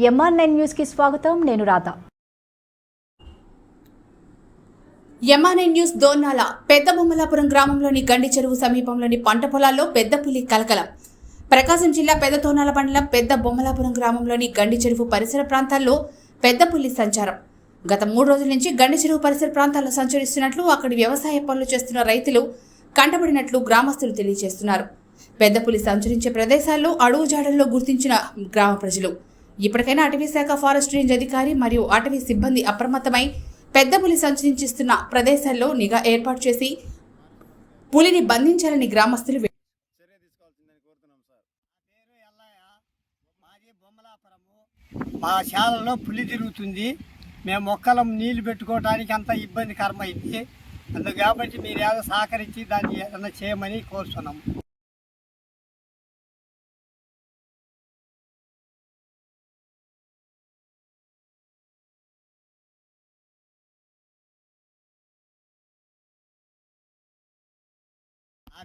MR nine న్యూస్కి స్వాగతం. నేను రాధ. ఎంఆర్ఐ న్యూస్ దోర్నాల పెద్ద బొమ్మలాపురం గ్రామంలోని గండి చెరువు సమీపంలోని పంట పొలాల్లో పెద్ద పులి కలకలం. ప్రకాశం జిల్లా పెద్ద తోనాల మండలం పెద్ద బొమ్మలాపురం గ్రామంలోని గండి చెరువు పరిసర ప్రాంతాల్లో పెద్ద పులి సంచారం. గత మూడు రోజుల నుంచి గండి చెరువు పరిసర ప్రాంతాల్లో సంచరిస్తున్నట్లు అక్కడి వ్యవసాయ పనులు చేస్తున్న రైతులు కంటపడినట్లు గ్రామస్తులు తెలియజేస్తున్నారు. పెద్ద పులి సంచరించే ప్రదేశాల్లో అడుగు జాడల్లో గుర్తించిన గ్రామ ప్రజలు. ఇప్పటికైనా అటవీ శాఖ ఫారెస్ట్ రేంజ్ అధికారి మరియు అటవీ సిబ్బంది అప్రమత్తమై పెద్ద పులి సంచరించిస్తున్న ప్రదేశాల్లో నిఘా ఏర్పాటు చేసి పులిని బంధించాలని గ్రామస్తులు మా శాలలో పులి తిరుగుతుంది. మేము మొక్కలం నీళ్ళు పెట్టుకోవడానికి అంత ఇబ్బందికరమైంది అందుకు కాబట్టి మీరు ఏదో సహకరించి దాన్ని ఏదైనా చేయమని కోరుతున్నాము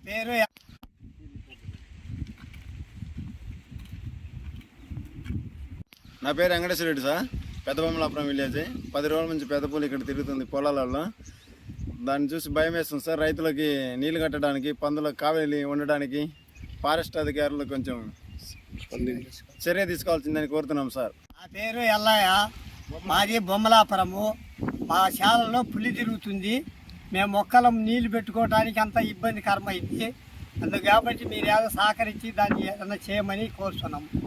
పేరు నా పేరు వెంకటేశ్వర రెడ్డి సార్. పెద్ద బొమ్మలాపురం విలేజ్. పది రోజుల నుంచి పెద్ద పూలు ఇక్కడ తిరుగుతుంది పొలాలలో దాన్ని చూసి భయం వేస్తుంది సార్. రైతులకి నీళ్ళు కట్టడానికి పందులకు కావేలి ఉండడానికి ఫారెస్ట్ అధికారులు కొంచెం చర్య తీసుకోవాల్సిందని కోరుతున్నాం సార్. నా పేరు ఎల్లయ్య. మాది బొమ్మలాపురము. మా శాలలో పులి తిరుగుతుంది. మేము మొక్కలం నీళ్ళు పెట్టుకోవడానికి అంత ఇబ్బందికరమైంది అందుకు కాబట్టి మీరు ఏదో సహకరించి దాన్ని ఏదైనా చేయమని కోరుతున్నాము